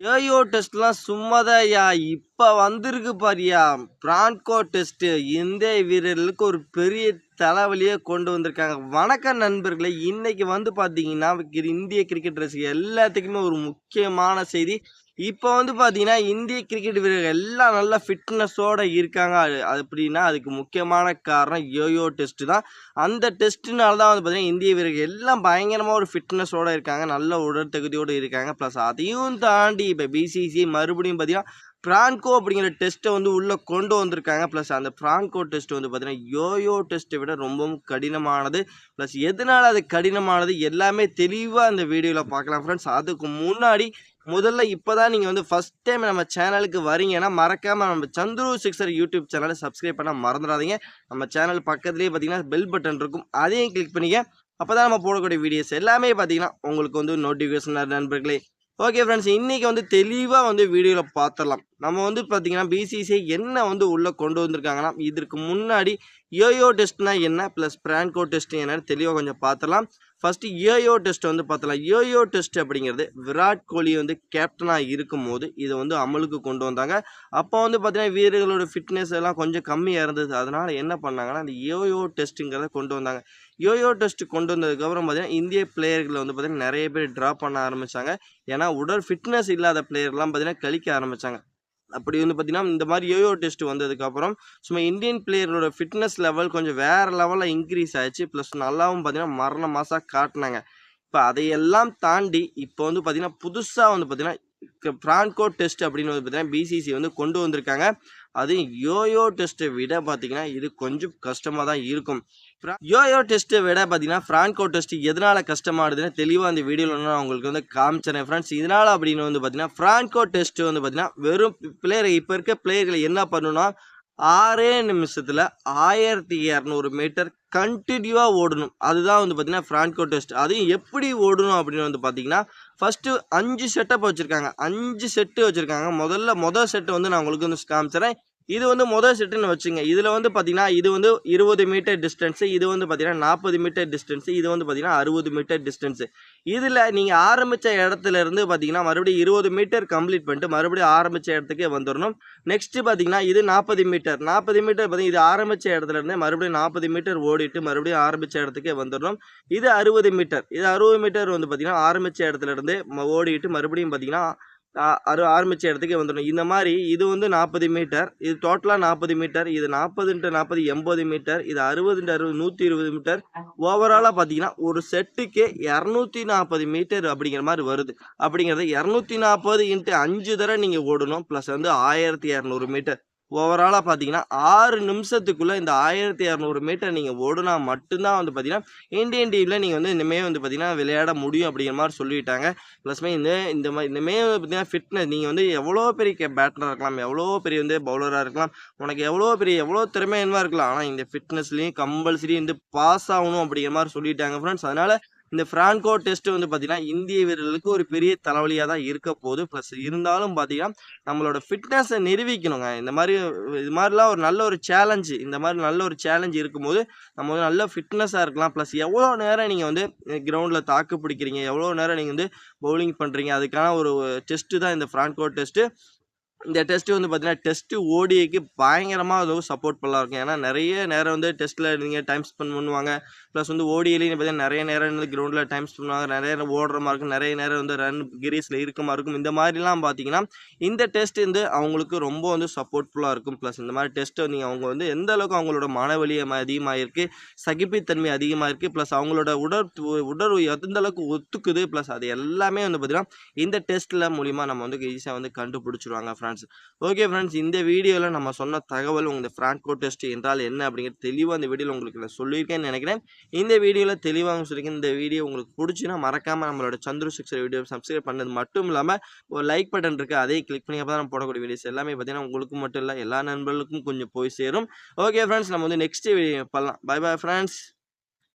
ஏயோ டெஸ்ட்லாம் சும்மாதாயா இப்போ வந்திருக்கு பாரியா. பிரான்கோ டெஸ்ட்டு இந்திய வீரர்களுக்கு ஒரு பெரிய தலைவலியே கொண்டு வந்திருக்காங்க. வணக்கம் நண்பர்களே. இன்னைக்கு வந்து பார்த்தீங்கன்னா இந்திய கிரிக்கெட் ரசிகர் எல்லாத்துக்குமே ஒரு முக்கியமான செய்தி. இப்போ வந்து பார்த்தீங்கன்னா இந்திய கிரிக்கெட் வீரர்கள் எல்லாம் நல்லா ஃபிட்னஸோடு இருக்காங்க. அது அப்படின்னா அதுக்கு முக்கியமான காரணம் யோயோ டெஸ்ட்டு தான். அந்த டெஸ்ட்டுனால தான் வந்து பார்த்தீங்கன்னா இந்திய வீரர்கள் எல்லாம் பயங்கரமாக ஒரு ஃபிட்னஸோடு இருக்காங்க. நல்ல உடல் தகுதியோடு இருக்காங்க. ப்ளஸ் அதையும் தாண்டி இப்போ பிசிசி மறுபடியும் பார்த்தீங்கன்னா பிரான்கோ அப்படிங்கிற டெஸ்ட்டை வந்து உள்ளே கொண்டு வந்திருக்காங்க. ப்ளஸ் அந்த பிரான்கோ டெஸ்ட் வந்து பார்த்தீங்கன்னா யோயோ டெஸ்ட்டை விட ரொம்பவும் கடினமானது. ப்ளஸ் எதனால் அது கடினமானது? எல்லாமே தெளிவாக அந்த வீடியோவில் பார்க்கலாம் ஃப்ரெண்ட்ஸ் அதுக்கு முன்னாடி முதல்ல இப்போ தான் நீங்கள் வந்து ஃபஸ்ட் டைம் நம்ம சேனலுக்கு வரீங்கன்னா மறக்காமல் நம்ம சந்துரு சிக்ஸர் யூடியூப் சேனலை சப்ஸ்கிரைப் பண்ண மறந்துடாதீங்க. நம்ம சேனல் பக்கத்துலேயே பார்த்தீங்கன்னா பெல் பட்டன் இருக்கும். அதையும் கிளிக் பண்ணிக்க. அப்போ தான் நம்ம போடக்கூடிய வீடியோஸ் எல்லாமே பார்த்தீங்கன்னா உங்களுக்கு வந்து நோட்டிஃபிகேஷன் நண்பர்களே. ஓகே ஃப்ரெண்ட்ஸ் இன்றைக்கி வந்து தெளிவாக வந்து வீடியோவில் பார்த்துடலாம் நம்ம வந்து பார்த்திங்கன்னா பிசிசிஐ என்ன வந்து உள்ளே கொண்டு வந்திருக்காங்கன்னா இதற்கு முன்னாடி ஏயோ டெஸ்ட்னா என்ன ப்ளஸ் பிரான்கோ டெஸ்ட் என்னன்னு தெளிவாக கொஞ்சம் பார்த்தலாம் ஃபஸ்ட்டு ஏயோ டெஸ்ட் வந்து பார்த்தலாம் ஏயோ டெஸ்ட் அப்படிங்கிறது விராட் கோலி வந்து கேப்டனாக இருக்கும்போது இதை வந்து அமலுக்கு கொண்டு வந்தாங்க. அப்போ வந்து பார்த்தீங்கன்னா வீரர்களோட ஃபிட்னஸ் எல்லாம் கொஞ்சம் கம்மியாக இருந்தது. அதனால் என்ன பண்ணாங்கன்னா அந்த ஏயோ டெஸ்ட்டுங்கிறத கொண்டு வந்தாங்க. யோயோ டெஸ்ட் கொண்டு வந்ததுக்கப்புறம் பார்த்தீங்கன்னா இந்திய பிளேயர்களை வந்து பார்த்திங்கன்னா நிறைய பேர் ட்ராப் பண்ண ஆரம்பித்தாங்க ஏன்னா உடல் ஃபிட்னஸ் இல்லாத பிளேயர்லாம் பார்த்திங்கன்னா கழிக்க ஆரம்பித்தாங்க அப்படி வந்து பார்த்தீங்கன்னா இந்த மாதிரி யோயோ டெஸ்ட் வந்ததுக்கப்புறம் சும்மா இந்தியன் பிளேயரோட ஃபிட்னஸ் லெவல் கொஞ்சம் வேறு லெவலில் இன்க்ரீஸ் ஆயிடுச்சு. ப்ளஸ் நல்லாவும் பார்த்தீங்கன்னா மரண மாதம் காட்டினாங்க. இப்போ அதையெல்லாம் தாண்டி இப்போ வந்து பார்த்திங்கன்னா புதுசாக வந்து பார்த்தீங்கன்னா ஃப்ரான்கோ டெஸ்ட் அப்படின்னு வந்து பார்த்தீங்கன்னா பிசிசி வந்து கொண்டு வந்திருக்காங்க. அது யோயோ டெஸ்ட்டை விட பார்த்திங்கன்னா இது கொஞ்சம் கஷ்டமாக தான் இருக்கும். யோயோ டெஸ்ட்டை விட பார்த்தீங்கன்னா ஃப்ரான்கோ டெஸ்ட் எதனால் கஷ்டமானதுன்னு தெளிவாக அந்த வீடியோவில் நான் உங்களுக்கு வந்து காமிச்சிறேன் ஃப்ரெண்ட்ஸ் இதனால் அப்படின்னு வந்து பார்த்தீங்கன்னா ஃப்ரான்கோ டெஸ்ட் வந்து பார்த்தீங்கன்னா வெறும் பிளேயர் இப்போ இருக்க பிளேயர்களை என்ன பண்ணணும்னா ஆறே நிமிஷத்தில் ஆயிரத்தி இரநூறு மீட்டர் கண்டினியூவாக ஓடணும். அதுதான் வந்து பார்த்தீங்கன்னா ஃப்ரான்கோ டெஸ்ட். அதையும் எப்படி ஓடணும் அப்படின்னு வந்து பார்த்தீங்கன்னா ஃபஸ்ட்டு அஞ்சு செட்டப் வச்சுருக்காங்க. அஞ்சு செட்டு வச்சுருக்காங்க. முதல்ல முதல் செட்டு வந்து நான் உங்களுக்கு வந்து காமிச்சிடறேன் இது வந்து முதல் செட்டுன்னு வச்சுங்க. இதில் வந்து பார்த்தீங்கன்னா இது வந்து இருபது மீட்டர் டிஸ்டன்ஸு இது வந்து பார்த்தீங்கன்னா நாற்பது மீட்டர் டிஸ்டன்ஸு இது வந்து பார்த்தீங்கன்னா அறுபது மீட்டர் டிஸ்டன்ஸு இதில் நீங்கள் ஆரம்பித்த இடத்துலேருந்து பார்த்தீங்கன்னா மறுபடியும் இருபது மீட்டர் கம்ப்ளீட் பண்ணிட்டு மறுபடியும் ஆரம்பித்த இடத்துக்கே வந்துடணும் நெக்ஸ்ட்டு பார்த்தீங்கன்னா இது நாற்பது மீட்டர் நாற்பது மீட்டர் பார்த்தீங்கன்னா இது ஆரம்பித்த இடத்துலேருந்து மறுபடியும் நாற்பது மீட்டர் ஓடிட்டு மறுபடியும் ஆரம்பித்த இடத்துக்கே வந்துடணும் இது அறுபது மீட்டர் இது அறுபது மீட்டர் வந்து பார்த்தீங்கன்னா ஆரம்பித்த இடத்துலேருந்து ஓடிட்டு மறுபடியும் பார்த்தீங்கன்னா அரு ஆரம்பித்த இடத்துக்கு வந்துடும் இந்த மாதிரி இது வந்து நாற்பது மீட்டர் இது டோட்டலாக நாற்பது மீட்டர் இது நாற்பதுன்ட்டு நாற்பது எண்பது மீட்டர் இது அறுபதுன்ட்டு அறுபது நூற்றி இருபது மீட்டர். ஓவராலாக பார்த்தீங்கன்னா ஒரு செட்டுக்கே இரநூத்தி நாற்பது மீட்டர் அப்படிங்கிற மாதிரி வருது. அப்படிங்கிறது இரநூத்தி நாற்பது இன்ட்டு அஞ்சு தடவை நீங்கள் ஓடணும் ப்ளஸ் வந்து ஆயிரத்தி இரநூறு மீட்டர். ஓவராலாக பார்த்தீங்கன்னா ஆறு நிமிஷத்துக்குள்ளே இந்த ஆயிரத்தி இரநூறு மீட்டர் நீங்கள் ஓடுனா மட்டும்தான் வந்து பார்த்தீங்கன்னா இந்தியன் டீமில் நீங்கள் வந்து இனிமேல் வந்து பார்த்தீங்கன்னா விளையாட முடியும் அப்படிங்கிற மாதிரி சொல்லிட்டாங்க. ப்ளஸ்மே இந்த இந்த மாதிரி இனிமேல் வந்து பார்த்தீங்கன்னா ஃபிட்னஸ் நீங்கள் வந்து எவ்வளோ பெரிய பேட்டராக இருக்கலாம் எவ்வளோ பெரிய வந்து பவுலராக இருக்கலாம் உனக்கு எவ்வளோ பெரிய எவ்வளோ திறமையாக இருக்கலாம் ஆனால் இந்த ஃபிட்னஸ்லேயும் கம்பல்சரி வந்து பாஸ் ஆகணும் அப்படிங்கிற மாதிரி சொல்லிட்டாங்க ஃப்ரெண்ட்ஸ் அதனால் இந்த ஃப்ரான்கோ டெஸ்ட் வந்து பார்த்தீங்கன்னா இந்திய வீரர்களுக்கு ஒரு பெரிய தலைவலியாக தான் இருக்க போகுது. ப்ளஸ் இருந்தாலும் பார்த்தீங்கன்னா நம்மளோட ஃபிட்னஸை நிரூபிக்கணுங்க. இந்த மாதிரி இது மாதிரிலாம் ஒரு நல்ல ஒரு சேலஞ்சு இந்த மாதிரி நல்ல ஒரு சேலஞ்சு இருக்கும்போது நம்ம வந்து நல்ல ஃபிட்னஸாக இருக்கலாம். ப்ளஸ் எவ்வளோ நேரம் நீங்கள் வந்து கிரவுண்டில் தாக்கு பிடிக்கிறீங்க? எவ்வளோ நேரம் நீங்கள் வந்து பவுலிங் பண்ணுறீங்க அதுக்கான ஒரு டெஸ்ட்டு தான் இந்த ஃப்ரான்கோ டெஸ்ட்டு இந்த டெஸ்ட்டு வந்து பார்த்தீங்கன்னா டெஸ்ட்டு ஓடிக்கு பயங்கரமாக அதுவும் சப்போர்ட் பண்ணலாம். இருக்கும் ஏன்னா நிறைய நேரம் வந்து டெஸ்ட்டில் நீங்கள் டைம் ஸ்பெண்ட் பண்ணுவாங்க. ப்ளஸ் வந்து ஓடிஐலையும் பார்த்தீங்கன்னா நிறைய நேரம் வந்து கிரவுண்டில் டைம் ஸ்பெண்ட் பண்ணுவாங்க. நிறைய நேரம் ஓடுற மாதிரி இருக்கும். நிறைய நேரம் வந்து ரன் கிரீஸில் இருக்கமாக இருக்கும். இந்த மாதிரிலாம் பார்த்தீங்கன்னா இந்த டெஸ்ட் வந்து அவங்களுக்கு ரொம்ப வந்து சப்போர்ட்ஃபுல்லாக இருக்கும். ப்ளஸ் இந்த மாதிரி டெஸ்ட்டு நீங்கள் அவங்க வந்து எந்த அளவுக்கு அவங்களோட மனவலி அதிகமாக இருக்குது சகிப்புத்தன்மை அதிகமாக இருக்குது ப்ளஸ் அவங்களோட உடற் உடல் எந்த அளவுக்கு ஒத்துக்குது. ப்ளஸ் அது எல்லாமே வந்து பார்த்திங்கன்னா இந்த டெஸ்ட்டில் மூலிமா நம்ம வந்து ஈஸியாக வந்து கண்டுபிடிச்சிருவாங்க ஃப்ரெண்ட் ஃப்ரெண்ட்ஸ் ஓகே ஃப்ரெண்ட்ஸ் இந்த வீடியோவில் நம்ம சொன்ன தகவல் உங்கள் ஃப்ரான்கோ டெஸ்ட் என்றால் என்ன அப்படிங்கிறது தெளிவாக இந்த வீடியோவில் உங்களுக்கு நான் சொல்லியிருக்கேன்னு நினைக்கிறேன். இந்த வீடியோவில் தெளிவாக சொல்லியிருக்கேன். இந்த வீடியோ உங்களுக்கு பிடிச்சின்னா மறக்காமல் நம்மளோட சந்துரு சிக்ஸர் வீடியோ சப்ஸ்கிரைப் பண்ணது மட்டும் இல்லாமல் ஒரு லைக் பட்டன் இருக்குது அதே கிளிக் பண்ணி அப்போ தான் நம்ம போடக்கூடிய வீடியோஸ் எல்லாமே பார்த்தீங்கன்னா உங்களுக்கு மட்டும் இல்லை எல்லா நண்பர்களுக்கும் கொஞ்சம் போய் சேரும். ஓகே ஃப்ரெண்ட்ஸ் நம்ம வந்து நெக்ஸ்ட் வீடியோ பண்ணலாம் பை பை ஃப்ரெண்ட்ஸ்